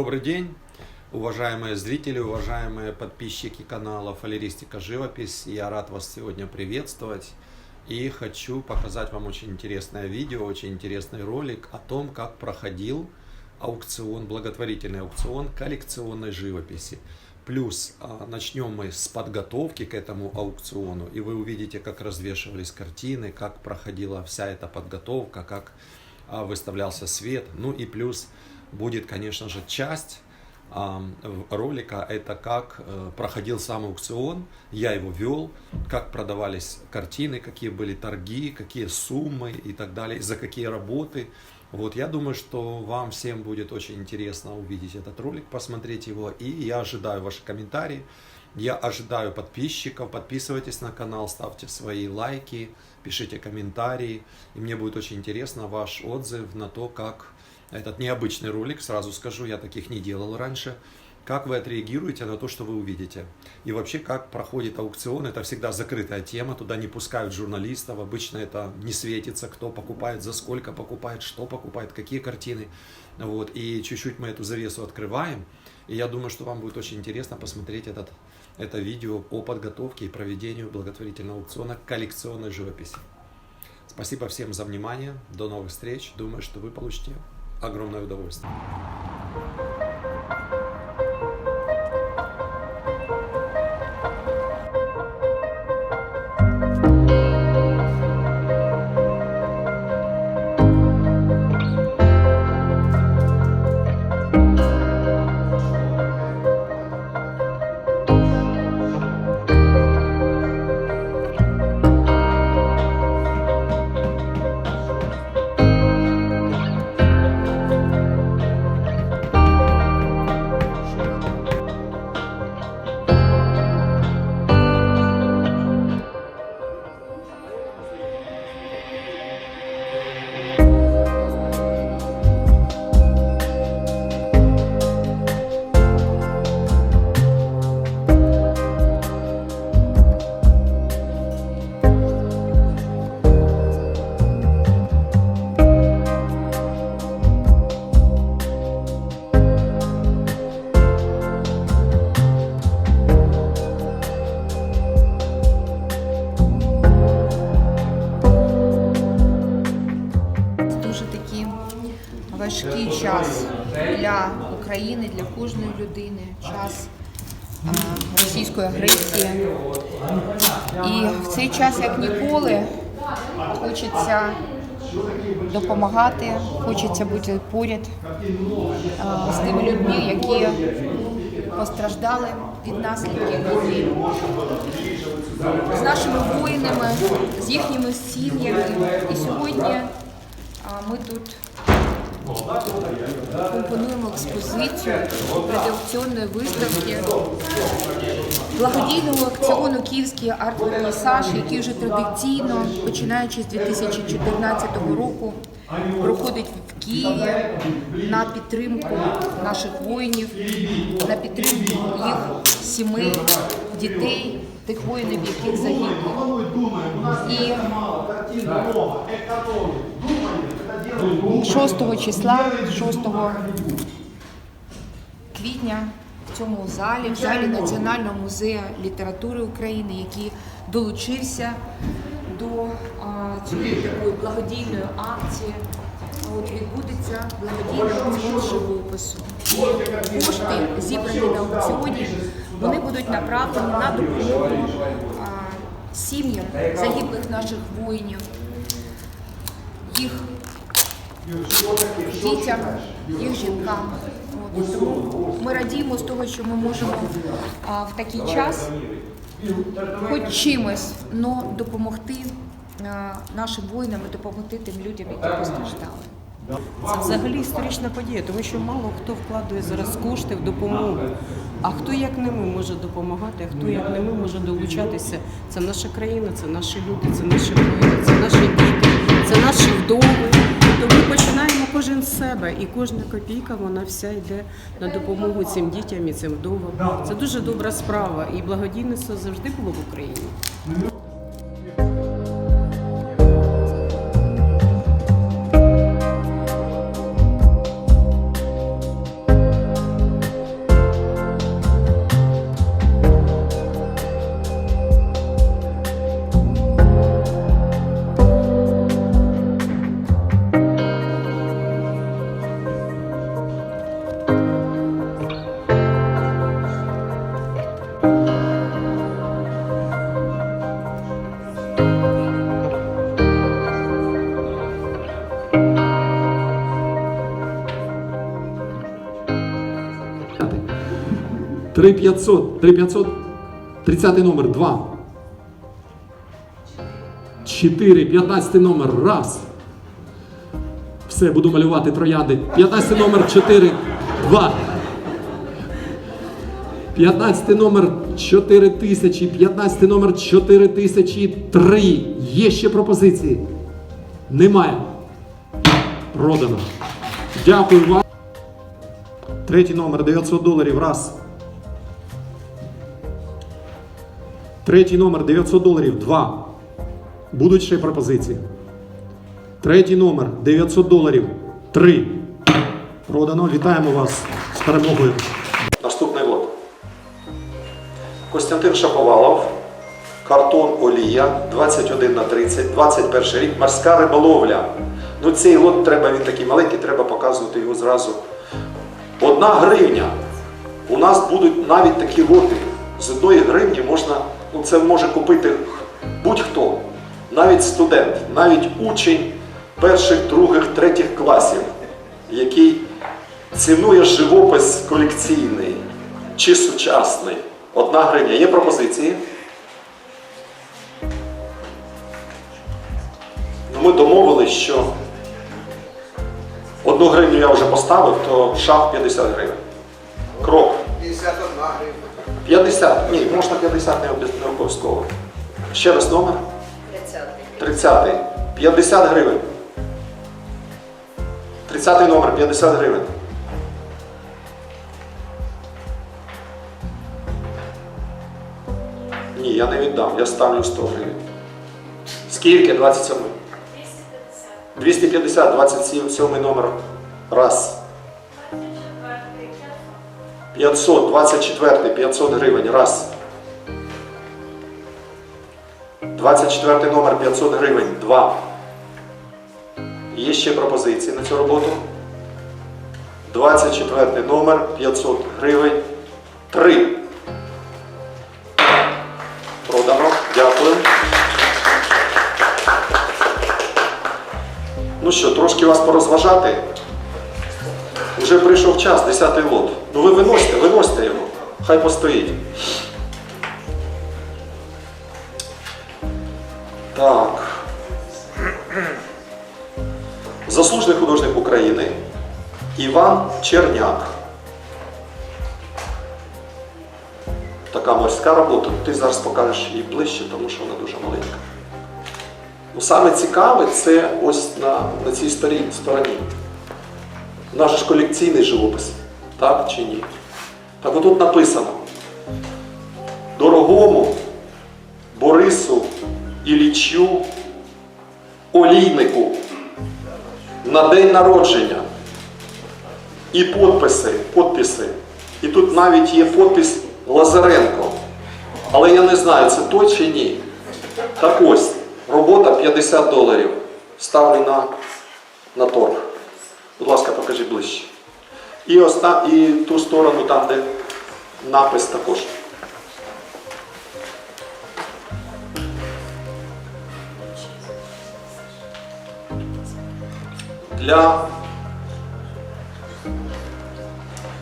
Добрый день, уважаемые зрители, уважаемые подписчики канала Фалеристика Живопись. Я рад вас сегодня приветствовать и хочу показать вам очень интересное видео, очень интересный ролик о том, как проходил аукцион, благотворительный аукцион коллекционной живописи. Плюс а, начнем мы с подготовки к этому аукциону, и вы увидите, как развешивались картины, как проходила вся эта подготовка, как а, выставлялся свет. Ну и плюс будет, конечно же, часть ролика, это как э, проходил сам аукцион, я его вел, как продавались картины, какие были торги, какие суммы и так далее, за какие работы. Вот, я думаю, что вам всем будет очень интересно увидеть этот ролик, посмотреть его, и я ожидаю ваши комментарии, я ожидаю подписчиков, подписывайтесь на канал, ставьте свои лайки, пишите комментарии, и мне будет очень интересно ваш отзыв на то, как этот необычный ролик, сразу скажу, я таких не делал раньше, как вы отреагируете на то, что вы увидите. И вообще, как проходит аукцион, это всегда закрытая тема, туда не пускают журналистов, обычно это не светится, кто покупает, за сколько покупает, что покупает, какие картины. Вот. И чуть-чуть мы эту завесу открываем, и я думаю, что вам будет очень интересно посмотреть этот, это видео о подготовке и проведению благотворительного аукциона коллекционной живописи. Спасибо всем за внимание. До новых встреч. Думаю, что вы получите огромное удовольствие. Важкий час для України, для кожної людини, час російської агресії. І в цей час, як ніколи, хочеться допомагати, хочеться бути поряд з тими людьми, які постраждали від наслідків війни з нашими воїнами, з їхніми сім'ями. І сьогодні ми тут компонуємо експозицію предаукціонної виставки благодійного акціону Київський арт-вернісаж, який вже традиційно, починаючи з 2014 року, проходить в Києві на підтримку наших воїнів, на підтримку їх сімей, дітей, тих воїнів, яких загинули. І 6 числа, 6 квітня в цьому залі, в залі Національного музею літератури України, який долучився до а, цієї такої благодійної акції. От відбудеться благодійний аукціон живопису. Кошти, зібрані на аукціоні, вони будуть направлені на допомогу сім'ям загиблих наших воїнів, їх дітям, їх жінкам. Ми радіємо з того, що ми можемо а, в такий час хоч чимось но допомогти а, нашим воїнам і допомогти тим людям, які постраждали. Це взагалі історична подія, тому що мало хто вкладує зараз кошти в допомогу. А хто як не ми може допомагати, а хто як не ми може долучатися. Це наша країна, це наші люди, це наші воїни, це наші це наші вдови. Тому починаємо кожен з себе, і кожна копійка вона вся йде на допомогу цим дітям і цим вдовам. Це дуже добра справа, і благодійництво завжди було в Україні. 3500, 3500, 30 номер 2. 4, 15 номер, раз. Все, буду малювати троянди. 15 номер 4, 2. 15 номер 4000, 15 номер 4003. Є ще пропозиції? Немає. Продано. Дякую вам. Третій номер 900 доларів. Раз. Третій номер 900 доларів. Два. Будуть ще пропозиції. Третій номер 900 доларів. Три. Продано. Вітаємо вас з перемогою. Наступний лот. Костянтин Шаповалов. Картон Олія 21 на 30, 21 рік, морська риболовля. Ну цей лот треба, він такий маленький, треба показувати його зразу. Одна гривня. У нас будуть навіть такі лоти. З одної гривні можна, це може купити будь-хто, навіть студент, навіть учень перших, других, третіх класів, який цінує живопис колекційний чи сучасний. Одна гривня. Є пропозиції? Ну, ми домовились, що одну гривню я вже поставив, то шах 50 гривень. Крок 51 гривня. 50. Ні, можна 50 не обов'яз- не обов'язково. Ще раз номер. 30. 30. 50 гривень. 30 номер 50 гривень. Ні, я не віддам, я ставлю 100 гривень. Скільки? 27? 250, 27 номер. Раз. 500, 24, 500 гривень. Раз. 24 номер 500 гривень. Два. Є ще пропозиції на цю роботу. 24 номер 500 гривень. Три. Продано. Дякую. Ну що, трошки вас порозважати. Уже прийшов час, 10-й лот. Ну ви виносите, виносите його. Хай постоїть. Так. Заслужений художник України Іван Черняк. Така морська робота. Ти зараз покажеш її ближче, тому що вона дуже маленька. Ну, саме цікаве це ось на, на цій стороні. стороні. Наш ж колекційний живопис, так чи ні? Так отут написано. Дорогому Борису Іллічу Олійнику на день народження. І подписи, подписи. І тут навіть є подпис Лазаренко. Але я не знаю, це той чи ні. Так ось, робота 50 доларів. Ставлю на, на торг. Будь ласка, покажи ближче. І, оста... і ту сторону, там, де напис також. Для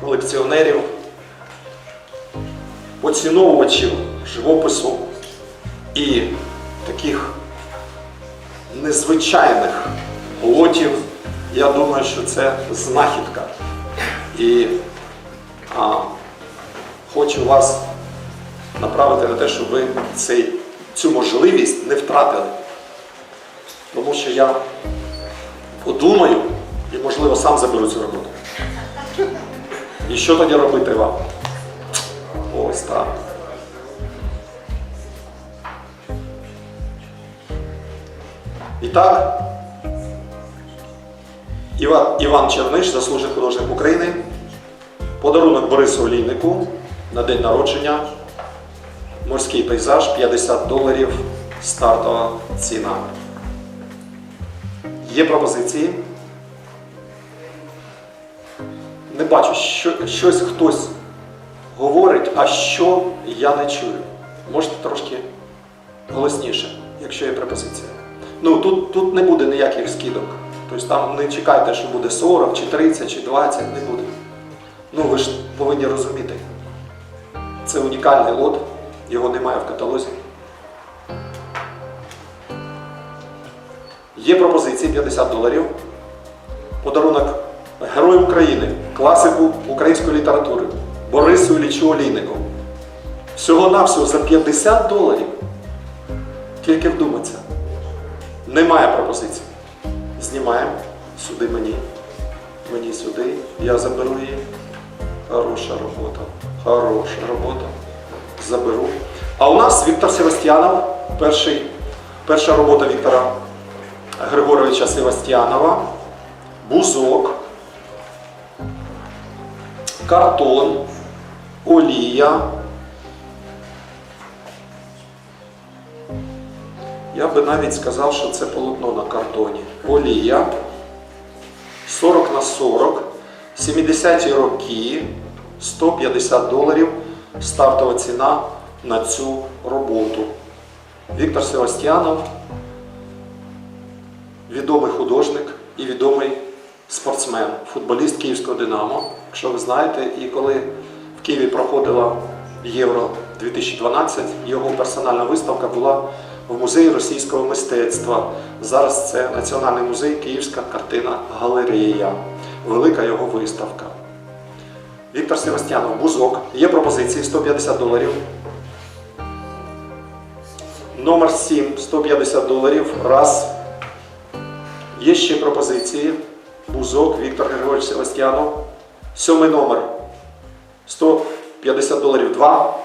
колекціонерів, поціновувачів живопису і таких незвичайних лотів, я думаю, що це знахідка. І а, хочу вас направити на те, щоб ви цей, цю можливість не втратили. Тому що я подумаю і, можливо, сам заберу цю роботу. І що тоді робити вам? Ось так. І так, Іван, Іван Черниш, заслужений художник України. Подарунок Борису Олійнику на день народження. Морський пейзаж 50 доларів. Стартова ціна. Є пропозиції? Не бачу, що, щось хтось говорить, а що я не чую. Можете трошки голосніше, якщо є пропозиція. Ну, тут, тут не буде ніяких скидок. Тобто там не чекайте, що буде 40, чи 30, чи 20, не буде. Ну, ви ж повинні розуміти. Це унікальний лот, його немає в каталозі. Є пропозиції 50 доларів. Подарунок Герою України, класику української літератури Борису Іллічу Олійнику. Всього-навсього за 50 доларів. Тільки вдуматься. Немає пропозицій. Знімаємо сюди мені. Мені сюди. Я заберу її. Хороша робота. Хороша робота. Заберу. А у нас Віктор Севастьянов, перший, перша робота Віктора Григоровича Севастьянова. Бузок. Картон. Олія. Я би навіть сказав, що це полотно на картоні. Олія. 40 на 40. 70-ті роки. 150 доларів. Стартова ціна на цю роботу. Віктор Севастьянов. Відомий художник і відомий спортсмен, футболіст Київського Динамо. Якщо ви знаєте, і коли в Києві проходила Євро 2012, його персональна виставка була в музеї російського мистецтва. Зараз це Національний музей Київська картина галерея. Велика його виставка. Віктор Севастьянов, бузок. Є пропозиції 150 доларів. Номер 7 150 доларів. Раз. Є ще пропозиції. Бузок Віктор Григорович Севастьянов. Сьомий номер 150 доларів 2.